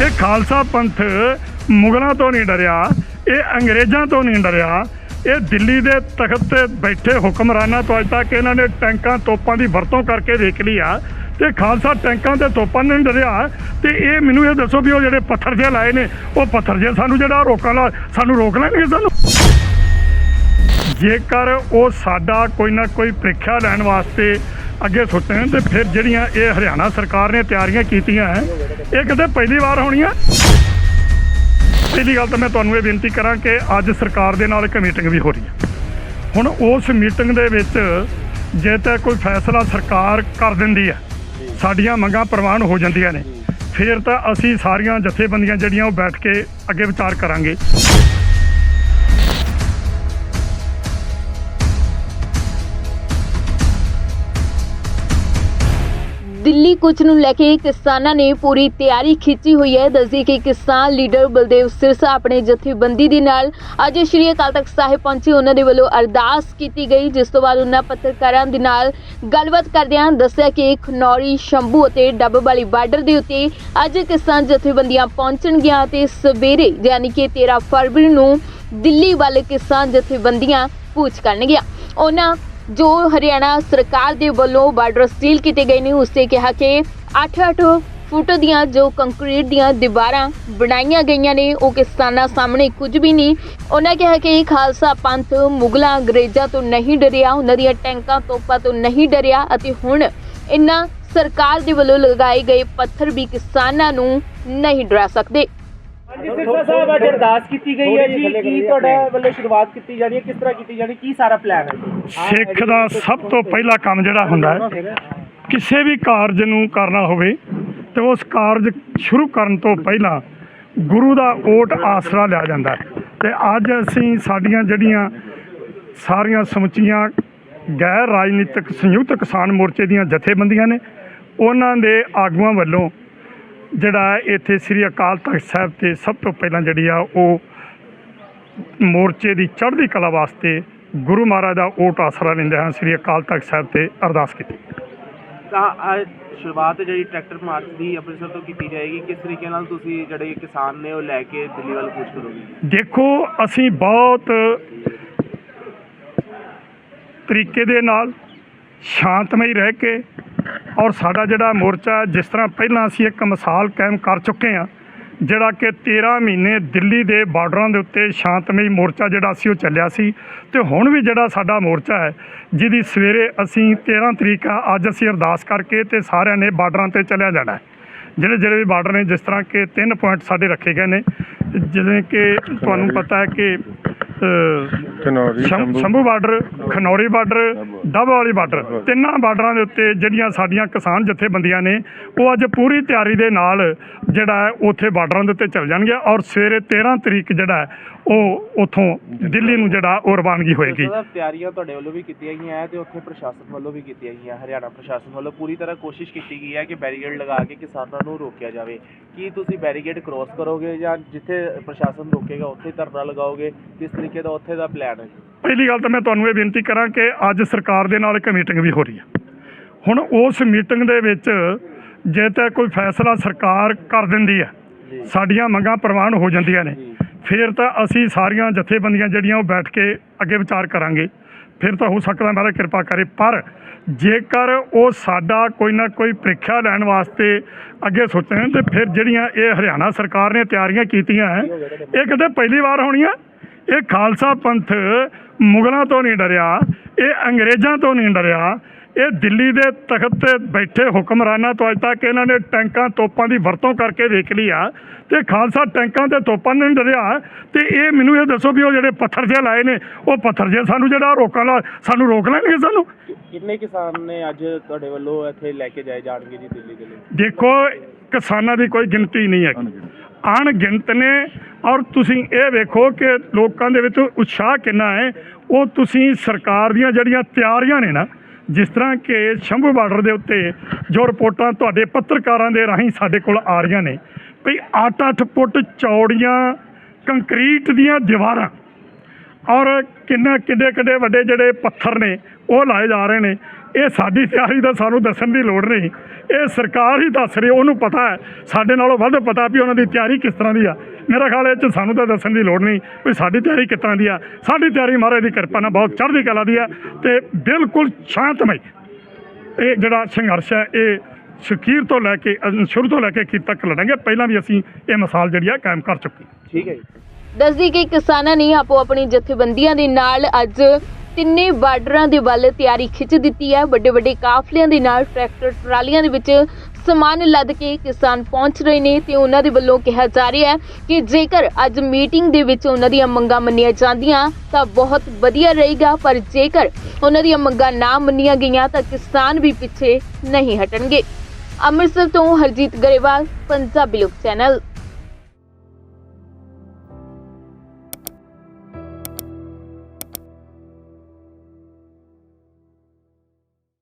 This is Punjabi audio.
ਇਹ ਖਾਲਸਾ ਪੰਥ ਮੁਗਲਾਂ ਤੋਂ ਨਹੀਂ ਡਰਿਆ, ਇਹ ਅੰਗਰੇਜ਼ਾਂ ਤੋਂ ਨਹੀਂ ਡਰਿਆ, ਇਹ ਦਿੱਲੀ ਦੇ ਤਖਤ ਤੇ ਬੈਠੇ ਹੁਕਮਰਾਨਾਂ ਤੋਂ ਅੱਜ ਤੱਕ ਇਹਨਾਂ ਨੇ ਟੈਂਕਾਂ ਤੋਪਾਂ ਦੀ ਵਰਤੋਂ ਕਰਕੇ ਦੇਖ ਲਈ ਆ ਤੇ ਖਾਲਸਾ ਟੈਂਕਾਂ ਤੇ ਤੋਪਾਂ ਨਾਲ ਨਹੀਂ ਡਰਿਆ ਤੇ ਇਹ ਮੈਨੂੰ ਇਹ ਦੱਸੋ ਵੀ ਉਹ ਜਿਹੜੇ ਪੱਥਰ ਜੇ ਲਾਏ ਨੇ, ਉਹ ਪੱਥਰ ਜੇ ਸਾਨੂੰ ਜਿਹੜਾ ਰੋਕਣ ਲਾ ਸਾਨੂੰ ਰੋਕ ਲੈਣਗੇ ਸਾਨੂੰ? ਜੇਕਰ ਉਹ ਸਾਡਾ ਕੋਈ ਨਾ ਕੋਈ ਪ੍ਰੀਖਿਆ ਲੈਣ ਵਾਸਤੇ ਅੱਗੇ ਸੁੱਟਣ ਤੇ ਫਿਰ ਜਿਹੜੀਆਂ ਇਹ ਹਰਿਆਣਾ ਸਰਕਾਰ ਨੇ ਤਿਆਰੀਆਂ ਕੀਤੀਆਂ ਹੈ, ਇਹ ਕਿਤੇ ਪਹਿਲੀ ਵਾਰ ਹੋਣੀਆਂ? ਪਹਿਲੀ ਗੱਲ ਤਾਂ ਮੈਂ ਤੁਹਾਨੂੰ ਇਹ ਬੇਨਤੀ ਕਰਾਂ ਕਿ ਅੱਜ ਸਰਕਾਰ ਦੇ ਨਾਲ ਇੱਕ ਮੀਟਿੰਗ ਵੀ ਹੋ ਰਹੀ ਹੈ। ਹੁਣ ਉਸ ਮੀਟਿੰਗ ਦੇ ਵਿੱਚ ਜੇ ਤਾਂ ਕੋਈ ਫੈਸਲਾ ਸਰਕਾਰ ਕਰ ਦਿੰਦੀ ਹੈ, ਸਾਡੀਆਂ ਮੰਗਾਂ ਪ੍ਰਵਾਨ ਹੋ ਜਾਂਦੀਆਂ ਨੇ, ਫਿਰ ਤਾਂ ਅਸੀਂ ਸਾਰੀਆਂ ਜਥੇਬੰਦੀਆਂ ਜਿਹੜੀਆਂ ਉਹ ਬੈਠ ਕੇ ਅੱਗੇ ਵਿਚਾਰ ਕਰਾਂਗੇ। ਦਿੱਲੀ ਕੁਚ ਨੂੰ ਲੈ ਕੇ ਕਿਸਾਨਾਂ ਨੇ ਪੂਰੀ ਤਿਆਰੀ ਖਿੱਚੀ ਹੋਈ ਹੈ। ਦੱਸਦੀ ਕਿ ਕਿਸਾਨ ਲੀਡਰ ਬਲਦੇਵ ਸਿਰਸਾ ਆਪਣੇ ਜਥੇਬੰਦੀ ਦੇ ਨਾਲ ਅੱਜ ਸ਼੍ਰੀ ਅਕਾਲ ਤਖਤ ਸਾਹਿਬ ਪਹੁੰਚੇ। ਉਹਨਾਂ ਦੇ ਵੱਲੋਂ ਅਰਦਾਸ ਕੀਤੀ ਗਈ, ਜਿਸ ਤੋਂ ਬਾਅਦ ਉਹਨਾਂ ਪੱਤਰਕਾਰਾਂ ਦੇ ਨਾਲ ਗੱਲਬਾਤ ਕਰਦਿਆਂ ਦੱਸਿਆ ਕਿ ਖਨੌਰੀ, ਸ਼ੰਭੂ ਅਤੇ ਡੱਬ ਵਾਲੀ ਬਾਰਡਰ ਦੇ ਉੱਤੇ ਅੱਜ ਕਿਸਾਨ ਜਥੇਬੰਦੀਆਂ ਪਹੁੰਚਣਗੀਆਂ ਤੇ ਸਵੇਰੇ ਯਾਨੀ ਕਿ 13 ਫਰਵਰੀ ਨੂੰ ਦਿੱਲੀ ਵੱਲ ਕਿਸਾਨ ਜਥੇਬੰਦੀਆਂ ਕੂਚ ਕਰਨਗੀਆਂ। ਉਹਨਾਂ ਜੋ ਹਰਿਆਣਾ ਸਰਕਾਰ ਦੇ ਵੱਲੋਂ ਬਾਰਡਰ ਸੀਲ ਕੀਤੇ ਗਏ ਨੇ ਉਸ ਕਿਹਾ ਕਿ 8-8 ਫੁੱਟ ਦੀਆਂ ਜੋ ਕੰਕਰੀਟ ਦੀਆਂ ਦੀਵਾਰਾਂ ਬਣਾਈਆਂ ਗਈਆਂ ਨੇ, ਉਹ ਕਿਸਾਨਾਂ ਸਾਹਮਣੇ ਕੁਝ ਵੀ ਨਹੀਂ। ਉਹਨਾਂ ਕਿਹਾ ਕਿ ਇਹ ਖਾਲਸਾ ਪੰਥ ਮੁਗਲਾਂ ਅੰਗਰੇਜ਼ਾਂ ਤੋਂ ਨਹੀਂ ਡਰਿਆ, ਉਹਨਾਂ ਦੀਆਂ ਟੈਂਕਾਂ ਤੋਪਾਂ ਤੋਂ ਨਹੀਂ ਡਰਿਆ ਅਤੇ ਹੁਣ ਇਹਨਾਂ ਸਰਕਾਰ ਦੇ ਵੱਲੋਂ ਲਗਾਏ ਗਏ ਪੱਥਰ ਵੀ ਕਿਸਾਨਾਂ ਨੂੰ ਨਹੀਂ ਡਰਾ ਸਕਦੇ। ਸਿਰਸਾ ਸਾਹਿਬ ਅੱਜ ਅਰਦਾਸ ਕੀਤੀ ਗਈ ਹੈ ਜੀ ਕੀ ਤੁਹਾਡਾ ਵੱਲੋਂ ਸ਼ੁਰੂਆਤ ਕੀਤੀ ਜਾਣੀ ਹੈ ਕਿਸ ਤਰ੍ਹਾਂ ਕੀਤੀ ਜਾਣੀ ਕੀ ਸਾਰਾ ਪਲਾਨ ਹੈ ਜੀ? ਸਿੱਖ ਦਾ ਸਭ ਤੋਂ ਪਹਿਲਾ ਕੰਮ ਜਿਹੜਾ ਹੁੰਦਾ ਹੈ ਕਿਸੇ ਵੀ ਕਾਰਜ ਨੂੰ ਕਰਨਾ ਹੋਵੇ ਤੇ ਉਸ ਕਾਰਜ ਸ਼ੁਰੂ ਕਰਨ ਤੋਂ ਪਹਿਲਾਂ ਗੁਰੂ ਦਾ ਓਟ ਆਸਰਾ ਲਿਆ ਜਾਂਦਾ ਹੈ। ਤੇ ਅੱਜ ਅਸੀਂ ਸਾਡੀਆਂ ਜਿਹੜੀਆਂ ਸਾਰੀਆਂ ਸਮੁੱਚੀਆਂ ਗੈਰ ਰਾਜਨੀਤਿਕ ਸੰਯੁਕਤ ਕਿਸਾਨ ਮੋਰਚੇ ਦੀਆਂ ਜਥੇਬੰਦੀਆਂ ਨੇ ਉਹਨਾਂ ਦੇ ਆਗੂਆਂ ਵੱਲੋਂ ਜਿਹੜਾ ਇੱਥੇ ਸ੍ਰੀ ਅਕਾਲ ਤਖਤ ਸਾਹਿਬ ਤੇ ਸਭ ਤੋਂ ਪਹਿਲਾਂ ਜਿਹੜੀ ਆ ਉਹ ਮੋਰਚੇ ਦੀ ਚੜ੍ਹਦੀ ਕਲਾ ਵਾਸਤੇ ਗੁਰੂ ਮਹਾਰਾਜ ਦਾ ਓਟ ਆਸਰਾ ਲੈਂਦੇ ਹਾਂ ਸ੍ਰੀ ਅਕਾਲ ਤਖਤ ਸਾਹਿਬ ਤੇ ਅਰਦਾਸ ਕੀਤੀ ਤਾਂ ਅੱਜ ਸ਼ੁਰੂਆਤ ਜਿਹੜੀ ਟਰੈਕਟਰ ਮਾਰਚ ਦੀ ਅੰਮ੍ਰਿਤਸਰ ਤੋਂ ਕੀਤੀ ਜਾਏਗੀ ਕਿਸ ਤਰੀਕੇ ਨਾਲ ਤੁਸੀਂ ਜਿਹੜੇ ਕਿਸਾਨ ਨੇ ਉਹ ਲੈ ਕੇ ਦਿੱਲੀ ਵੱਲ ਕੂਚ ਕਰੋਗੇ? ਦੇਖੋ ਅਸੀਂ ਬਹੁਤ ਤਰੀਕੇ ਦੇ ਨਾਲ ਸ਼ਾਂਤਮਈ ਰਹਿ ਕੇ ਔਰ ਸਾਡਾ ਜਿਹੜਾ ਮੋਰਚਾ ਜਿਸ ਤਰ੍ਹਾਂ ਪਹਿਲਾਂ ਅਸੀਂ ਇੱਕ ਮਿਸਾਲ ਕਾਇਮ ਕਰ ਚੁੱਕੇ ਹਾਂ, ਜਿਹੜਾ ਕਿ 13 ਮਹੀਨੇ ਦਿੱਲੀ ਦੇ ਬਾਰਡਰਾਂ ਦੇ ਉੱਤੇ ਸ਼ਾਂਤਮਈ ਮੋਰਚਾ ਜਿਹੜਾ ਸੀ, ਉਹ ਚੱਲਿਆ ਸੀ ਤੇ ਹੁਣ ਵੀ ਜਿਹੜਾ ਸਾਡਾ ਮੋਰਚਾ ਹੈ, ਜਿਹਦੀ ਸਵੇਰੇ ਅਸੀਂ 13 ਤਰੀਕ ਅੱਜ ਅਸੀਂ ਅਰਦਾਸ ਕਰਕੇ ਤੇ ਸਾਰਿਆਂ ਨੇ ਬਾਰਡਰਾਂ ਤੇ ਚੱਲਿਆ ਜਾਣਾ ਹੈ। ਜਿਹੜੇ ਜਿਹੜੇ ਵੀ ਬਾਰਡਰ ਨੇ, ਜਿਸ ਤਰ੍ਹਾਂ ਕਿ ਤਿੰਨ ਪੁਆਇੰਟ ਸਾਡੇ ਰੱਖੇ ਗਏ ਨੇ, ਜਿਵੇਂ ਕਿ ਤੁਹਾਨੂੰ ਪਤਾ ਹੈ ਕਿ Khanauri Shambhu. Border Khanauri border Dabwali border. ਤਿੰਨਾਂ ਬਾਰਡਰਾਂ ਦੇ ਉੱਤੇ ਜਿਹੜੀਆਂ ਸਾਡੀਆਂ ਕਿਸਾਨ ਜਥੇਬੰਦੀਆਂ ਨੇ ਉਹ ਅੱਜ ਪੂਰੀ ਤਿਆਰੀ ਦੇ ਨਾਲ ਜਿਹੜਾ ਹੈ ਉੱਥੇ ਬਾਰਡਰਾਂ ਦੇ ਉੱਤੇ ਚੱਲ ਜਾਣਗੇ ਔਰ ਸਵੇਰੇ 13 ਤਰੀਕ ਜਿਹੜਾ ਉਹ ਉਥੋਂ ਦਿੱਲੀ ਨੂੰ ਜਿਹੜਾ ਉਹ ਰਵਾਨਗੀ ਹੋਏਗੀ। ਤਿਆਰੀਆਂ ਤੁਹਾਡੇ ਵੱਲੋਂ ਵੀ ਕੀਤੀਆਂ ਗਈਆਂ ਹੈ ਤੇ ਉੱਥੇ ਪ੍ਰਸ਼ਾਸਨ ਵੱਲੋਂ ਵੀ ਕੀਤੀਆਂ ਗਈਆਂ ਹਰਿਆਣਾ ਪ੍ਰਸ਼ਾਸਨ ਵੱਲੋਂ ਪੂਰੀ ਤਰ੍ਹਾਂ ਕੋਸ਼ਿਸ਼ ਕੀਤੀ ਗਈ ਹੈ ਕਿ ਬੈਰੀਕੇਡ ਲਗਾ ਕੇ ਕਿਸਾਨਾਂ ਨੂੰ ਰੋਕਿਆ ਜਾਵੇ। ਕੀ ਤੁਸੀਂ ਬੈਰੀਕੇਡ ਕ੍ਰੋਸ ਕਰੋਗੇ ਜਾਂ ਜਿੱਥੇ ਪ੍ਰਸ਼ਾਸਨ ਰੋਕੇਗਾ ਉੱਥੇ ਧਰਨਾ ਲਗਾਓਗੇ? ਕਿਸ ਤਰੀਕੇ ਦਾ ਉੱਥੇ ਦਾ ਪਲਾਨ ਹੈ ਪਹਿਲੀ ਗੱਲ ਤਾਂ ਮੈਂ ਤੁਹਾਨੂੰ ਇਹ ਬੇਨਤੀ ਕਰਾਂ ਕਿ ਅੱਜ ਸਰਕਾਰ ਦੇ ਨਾਲ ਇੱਕ ਮੀਟਿੰਗ ਵੀ ਹੋ ਰਹੀ ਹੈ। ਹੁਣ ਉਸ ਮੀਟਿੰਗ ਦੇ ਵਿੱਚ ਜੇ ਤਾਂ ਕੋਈ ਫੈਸਲਾ ਸਰਕਾਰ ਕਰ ਦਿੰਦੀ ਹੈ ਸਾਡੀਆਂ ਮੰਗਾਂ ਪ੍ਰਵਾਨ ਹੋ ਜਾਂਦੀਆਂ ਨੇ। ਫਿਰ ਤਾਂ ਅਸੀਂ ਸਾਰੀਆਂ ਜਥੇਬੰਦੀਆਂ ਜਿਹੜੀਆਂ ਉਹ ਬੈਠ ਕੇ ਅੱਗੇ ਵਿਚਾਰ ਕਰਾਂਗੇ। ਫਿਰ ਤਾਂ ਹੋ ਸਕਦਾ ਮਹਾਰਾਜ ਕਿਰਪਾ ਕਰੇ। ਪਰ ਜੇਕਰ ਉਹ ਸਾਡਾ ਕੋਈ ਨਾ ਕੋਈ ਪ੍ਰੀਖਿਆ ਲੈਣ ਵਾਸਤੇ ਅੱਗੇ ਸੋਚਣ ਤੇ ਫਿਰ ਜਿਹੜੀਆਂ ਇਹ ਹਰਿਆਣਾ ਸਰਕਾਰ ਨੇ ਤਿਆਰੀਆਂ ਕੀਤੀਆਂ ਹੈ, ਇਹ ਕਿਤੇ ਪਹਿਲੀ ਵਾਰ ਹੋਣੀਆਂ? ਇਹ ਖਾਲਸਾ ਪੰਥ ਮੁਗਲਾਂ ਤੋਂ ਨਹੀਂ ਡਰਿਆ, ਇਹ ਅੰਗਰੇਜ਼ਾਂ ਤੋਂ ਨਹੀਂ ਡਰਿਆ ਇਹ ਦਿੱਲੀ ਦੇ ਤਖਤ ਤੇ ਬੈਠੇ ਹੁਕਮਰਾਨਾਂ ਤੋਂ ਅੱਜ ਤੱਕ ਇਹਨਾਂ ਨੇ ਟੈਂਕਾਂ ਤੋਪਾਂ ਦੀ ਵਰਤੋਂ ਕਰਕੇ ਦੇਖ ਲਈ ਆ ਤੇ ਖਾਲਸਾ ਟੈਂਕਾਂ ਤੇ ਤੋਪਾਂ ਨਹੀਂ ਡਰਿਆ ਤੇ ਇਹ ਮੈਨੂੰ ਇਹ ਦੱਸੋ ਵੀ ਉਹ ਜਿਹੜੇ ਪੱਥਰ ਜੇ ਲਾਏ ਨੇ ਉਹ ਪੱਥਰ ਜੇ ਸਾਨੂੰ ਜਿਹੜਾ ਰੋਕਣ ਲਾ ਸਾਨੂੰ ਰੋਕ ਲੈਣਗੇ ਸਾਨੂੰ? ਕਿੰਨੇ ਕਿਸਾਨ ਨੇ ਅੱਜ ਤੁਹਾਡੇ ਵੱਲੋਂ ਇੱਥੇ ਲੈ ਕੇ ਜਾਏ ਜਾਣਗੇ ਜੀ ਦਿੱਲੀ ਦੇ ਲਈ? ਦੇਖੋ ਕਿਸਾਨਾਂ ਦੀ ਕੋਈ ਗਿਣਤੀ ਨਹੀਂ ਹੈ ਅਣਗਿਣਤ ਨੇ ਔਰ ਤੁਸੀਂ ਇਹ ਵੇਖੋ ਕਿ ਲੋਕਾਂ ਦੇ ਵਿੱਚ ਉਤਸ਼ਾਹ ਕਿੰਨਾ ਹੈ। ਉਹ ਤੁਸੀਂ ਸਰਕਾਰ ਦੀਆਂ ਜਿਹੜੀਆਂ ਤਿਆਰੀਆਂ ਨੇ ਨਾ ਜਿਸ ਤਰ੍ਹਾਂ ਕਿ ਸ਼ੰਭੂ ਬਾਰਡਰ ਦੇ ਉੱਤੇ ਜੋ ਰਿਪੋਰਟਾਂ ਤੁਹਾਡੇ ਪੱਤਰਕਾਰਾਂ ਦੇ ਰਾਹੀਂ ਸਾਡੇ ਕੋਲ ਆ ਰਹੀਆਂ ਨੇ ਵੀ 8-8 ਫੁੱਟ ਚੌੜੀਆਂ ਕੰਕਰੀਟ ਦੀਆਂ ਦੀਵਾਰਾਂ ਔਰ ਕਿੰਨਾ ਕਿੱਡੇ ਕਿੱਡੇ ਵੱਡੇ ਜਿਹੜੇ ਪੱਥਰ ਨੇ, ਉਹ ਲਾਏ ਜਾ ਰਹੇ ਨੇ। ਇਹ ਸਾਡੀ ਤਿਆਰੀ ਦਾ ਸਾਨੂੰ ਦੱਸਣ ਦੀ ਲੋੜ ਨਹੀਂ। ਇਹ ਸਰਕਾਰ ਹੀ ਦੱਸ ਰਹੀ ਉਹਨੂੰ ਪਤਾ ਹੈ। ਸਾਡੇ ਨਾਲੋਂ ਵੱਧ ਪਤਾ ਵੀ ਉਹਨਾਂ ਦੀ ਤਿਆਰੀ ਕਿਸ ਤਰ੍ਹਾਂ ਦੀ ਆ। ਮੇਰਾ ਖਿਆਲ ਇਹ ਚ ਸਾਨੂੰ ਤਾਂ ਦੱਸਣ ਦੀ ਲੋੜ ਨਹੀਂ ਵੀ ਸਾਡੀ ਤਿਆਰੀ ਕਿਸ ਤਰ੍ਹਾਂ ਦੀ ਆ। ਸਾਡੀ ਤਿਆਰੀ ਮਹਾਰਾਜ ਦੀ ਕਿਰਪਾ ਨਾਲ ਬਹੁਤ ਚੜ੍ਹਦੀ ਕਲਾ ਦੀ ਆ ਤੇ ਬਿਲਕੁਲ ਸ਼ਾਂਤਮਈ। ਇਹ ਜਿਹੜਾ ਸੰਘਰਸ਼ ਹੈ ਇਹ ਸ਼ਕੀਰ ਤੋਂ ਲੈ ਕੇ ਸ਼ੁਰੂ ਤੋਂ ਲੈ ਕੇ ਅਖੀਰ ਤੱਕ ਲੜਾਂਗੇ। ਪਹਿਲਾਂ ਵੀ ਅਸੀਂ ਇਹ ਮਿਸਾਲ ਜਿਹੜੀ ਆ ਕਾਇਮ ਕਰ ਚੁੱਕੇ ਠੀਕ ਹੈ ਜੀ। ਦੱਸਦੀ ਕਿ ਕਿਸਾਨਾਂ ਨੇ ਆਪੋ ਆਪਣੀ ਜਥੇਬੰਦੀਆਂ ਦੇ ਨਾਲ ਅੱਜ ਤਿੰਨੇ ਬਾਰਡਰਾਂ ਦੇ ਵੱਲ ਤਿਆਰੀ ਖਿੱਚ ਦਿੱਤੀ ਹੈ। ਵੱਡੇ ਵੱਡੇ ਕਾਫਲਿਆਂ ਦੇ ਨਾਲ ਟਰੈਕਟਰ ਟਰਾਲੀਆਂ ਦੇ ਵਿੱਚ ਸਮਾਨ ਲੱਦ ਕੇ ਕਿਸਾਨ ਪਹੁੰਚ ਰਹੇ ਨੇ ਤੇ ਉਹਨਾਂ ਦੇ ਵੱਲੋਂ ਕਿਹਾ ਜਾ ਰਿਹਾ ਹੈ ਕਿ ਜੇਕਰ ਅੱਜ ਮੀਟਿੰਗ ਦੇ ਵਿੱਚ ਉਹਨਾਂ ਦੀਆਂ ਮੰਗਾਂ ਮੰਨੀਆਂ ਜਾਂਦੀਆਂ ਤਾਂ ਬਹੁਤ ਵਧੀਆ ਰਹੇਗਾ, ਪਰ ਜੇਕਰ ਉਹਨਾਂ ਦੀਆਂ ਮੰਗਾਂ ਨਾ ਮੰਨੀਆਂ ਗਈਆਂ ਤਾਂ ਕਿਸਾਨ ਵੀ ਪਿੱਛੇ ਨਹੀਂ ਹਟਣਗੇ। ਅੰਮ੍ਰਿਤਸਰ ਤੋਂ ਹਰਜੀਤ ਗਰੇਵਾਲ, ਪੰਜਾਬੀ ਲੋਕ ਚੈਨਲ।